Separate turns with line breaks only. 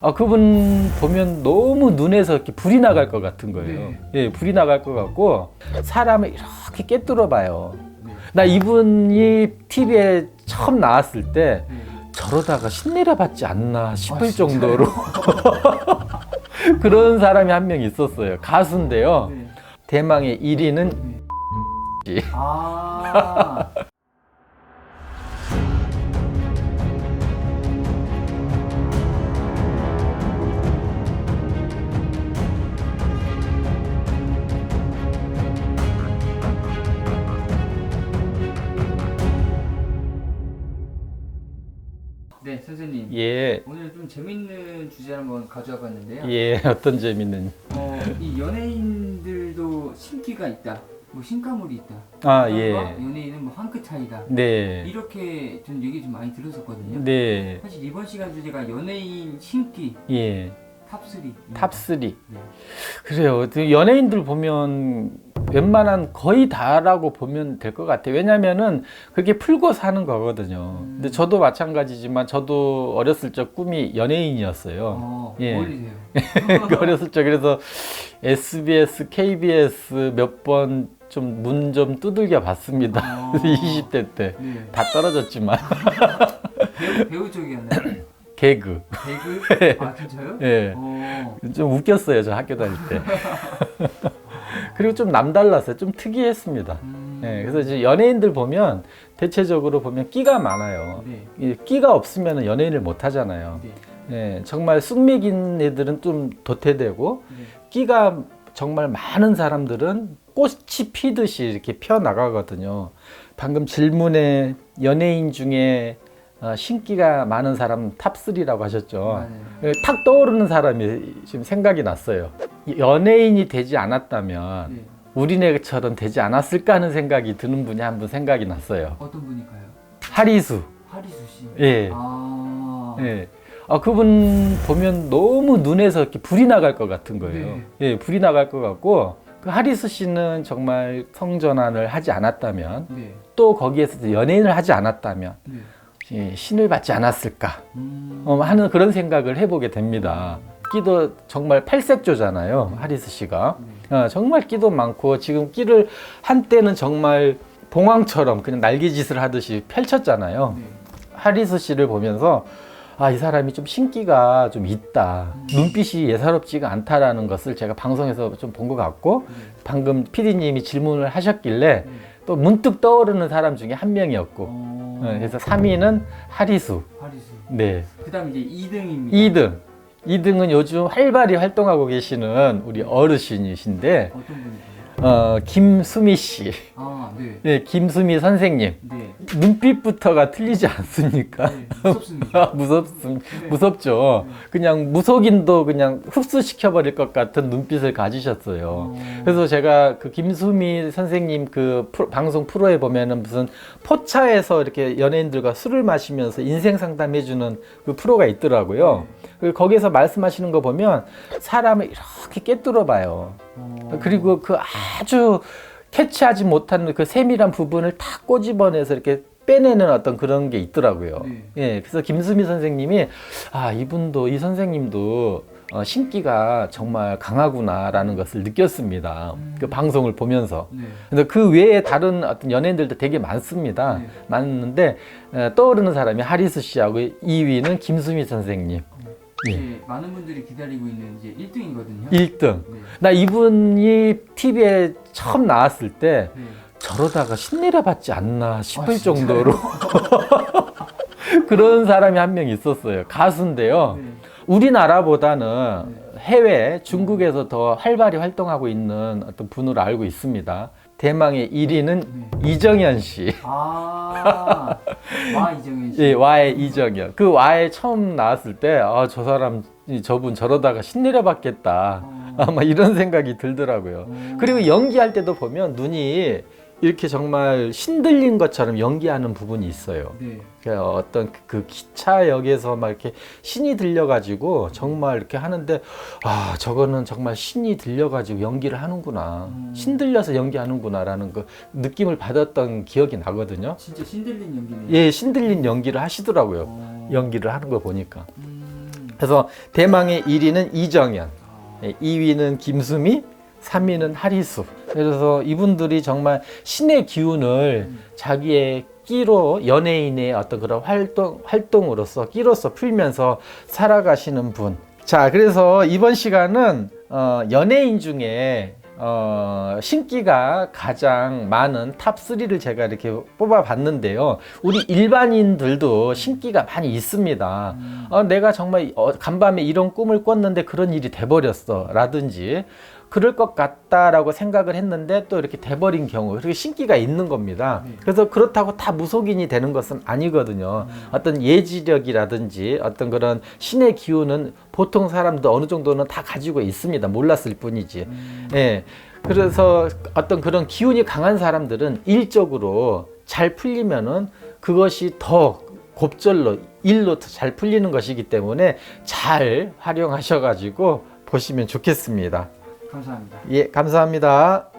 아, 그분 보면 너무 눈에서 이렇게 불이 나갈 것 같은 거예요. 예, 불이 나갈 것 같고, 사람을 이렇게 깨뚫어 봐요.
네.
나 이분이 TV에 처음 나왔을 때,
네.
저러다가 신내려 받지 않나 싶을
아?
정도로 그런 사람이 한 명 있었어요. 가수인데요.
네.
대망의 1위는
아. 선생님.
예,
오늘 좀 재밌는 주제를 한번 가져와 봤는데요.
예, 어떤 재밌는.
어, 이 연예인들도 신기가 있다. 뭐 신가물이 있다.
아,
그런가?
예.
연예인은 뭐 한 끗 차이다.
네.
이렇게 전 얘기 좀 많이 들었었거든요.
네.
사실 이번 시간 주제가 연예인 신기
예.
탑3.
탑3.
네.
그래요. 그 연예인들 보면 웬만한 거의 다라고 보면 될 것 같아요. 왜냐면은 그게 풀고 사는 거거든요.
음.
근데 저도 마찬가지지만 저도 어렸을 적 꿈이 연예인이었어요.
어,
예.
어울리세요.
그 어렸을 적 그래서 SBS, KBS 몇 번 좀 문 좀 두들겨 봤습니다.
어.
20대 때.
네.
다 떨어졌지만.
배우, 배우 쪽이었나요?
개그.
배그? 아, 진짜요?
예.
어.
좀 웃겼어요. 저 학교 다닐 때. 그리고 좀 남달랐어요. 좀 특이했습니다.
음.
예, 그래서 이제 연예인들 보면 대체적으로 보면 끼가 많아요.
네.
이 끼가 없으면 연예인을 못 하잖아요.
네.
예, 정말 쑥맥인 애들은 좀 도태되고
네.
끼가 정말 많은 사람들은 꽃이 피듯이 이렇게 펴 나가거든요. 방금 질문에 연예인 중에 어, 신기가 많은 사람 탑3라고 하셨죠.
맞아요.
예, 탁 떠오르는 사람이 지금 생각이 났어요. 연예인이 되지 않았다면
네.
우리네처럼 되지 않았을까 하는 생각이 드는 분이 한 분 생각이 났어요.
어떤 분일까요?
하리수.
하리수 씨.
예.
아.
예. 아, 그분 보면 너무 눈에서 이렇게 불이 나갈 것 같은 거예요.
네.
예, 불이 나갈 것 같고, 그 하리수 씨는 정말 성전환을 하지 않았다면,
네.
또 거기에서 연예인을 하지 않았다면,
네.
예, 신을 받지 않았을까
음.
어, 하는 그런 생각을 해보게 됩니다. 끼도 정말 팔색조잖아요, 하리수 씨가.
네.
어, 정말 끼도 많고 지금 끼를 한때는 정말 봉황처럼 그냥 날개짓을 하듯이 펼쳤잖아요.
네.
하리수 씨를 보면서 아, 이 사람이 좀 신기가 좀 있다. 눈빛이 예사롭지가 않다라는 것을 제가 방송에서 좀 본 것 같고
네.
방금 PD님이 질문을 하셨길래
네.
또 문득 떠오르는 사람 중에 한 명이었고
어.
어, 그래서 3위는 하리수.
하리수.
네.
그다음 이제 2등입니다.
2등. 2등은 요즘 활발히 활동하고 계시는 우리 어르신이신데
어떤?
어, 김수미 씨.
아, 네.
네, 김수미 선생님.
네.
눈빛부터가 틀리지 않습니까?
네. 무섭습니다.
아, 무섭습,
네.
무섭죠.
네.
그냥 무속인도 그냥 흡수시켜 버릴 것 같은 눈빛을 가지셨어요.
어.
그래서 제가 그 김수미 선생님 그 프로- 방송 프로에 보면은 무슨 포차에서 이렇게 연예인들과 술을 마시면서 인생 상담해 주는 그 프로가 있더라고요. 그 거기서 말씀하시는 거 보면 사람을 이렇게 깨뚫어 봐요.
어.
그리고 그 아주 캐치하지 못한 그 세밀한 부분을 다 꼬집어내서 이렇게 빼내는 어떤 그런 게 있더라고요.
네.
예, 그래서 김수미 선생님이 아 이분도 이 선생님도 어, 신기가 정말 강하구나라는 것을 느꼈습니다.
음.
그 방송을 보면서.
네.
근데 그 외에 다른 어떤 연예인들도 되게 많습니다.
네.
많은데 에, 떠오르는 사람이 하리수 씨하고 2위는 김수미 선생님. 예.
이제 많은 분들이 기다리고 있는 이제 1등이거든요.
1등.
네.
나 이분이 TV에 처음 나왔을 때
네.
저러다가 신내려 받지 않나 싶을
아?
정도로 그런 사람이 한 명 있었어요. 가수인데요.
네.
우리나라보다는 해외 중국에서 더 활발히 활동하고 있는 어떤 분으로 알고 있습니다. 대망의 1위는
네.
이정현 씨.
아. 와 이정현 씨.
예, 와의 이정현. 그 와에 처음 나왔을 때, 아, 저 사람, 이 저분 저러다가 신내려 받겠다.
어.
아마 이런 생각이 들더라고요.
어.
그리고 연기할 때도 보면 눈이 이렇게 정말 신들린 것처럼 연기하는 부분이 있어요.
네.
그 어떤 그 기차역에서 막 이렇게 신이 들려가지고 정말 이렇게 하는데 아 저거는 정말 신이 들려가지고 연기를 하는구나
음.
신 들려서 연기하는구나라는 그 느낌을 받았던 기억이 나거든요.
진짜 신들린 연기네요.
예, 신 들린 연기를 하시더라고요.
어.
연기를 하는 거 보니까.
음.
그래서 대망의 1위는 이정현, 2위는 김수미, 3위는 하리수. 그래서 이분들이 정말 신의 기운을 자기의 끼로 연예인의 어떤 그런 활동 활동으로서 끼로서 풀면서 살아가시는 분. 자, 그래서 이번 시간은 어, 연예인 중에 어, 신기가 가장 많은 탑 3를 제가 이렇게 뽑아 봤는데요. 우리 일반인들도 신기가 많이 있습니다. 어, 내가 정말 어, 간밤에 이런 꿈을 꿨는데 그런 일이 돼버렸어. 라든지, 그럴 것 같다라고 생각을 했는데 또 이렇게 돼버린 경우, 그렇게 신기가 있는 겁니다. 그래서 그렇다고 다 무속인이 되는 것은 아니거든요. 어떤 예지력이라든지 어떤 그런 신의 기운은 보통 사람도 어느 정도는 다 가지고 있습니다. 몰랐을 뿐이지. 예. 그래서 어떤 그런 기운이 강한 사람들은 일적으로 잘 풀리면은 그것이 더 곱절로 일로 더잘 풀리는 것이기 때문에 잘 활용하셔가지고 보시면 좋겠습니다.
감사합니다.
예, 감사합니다.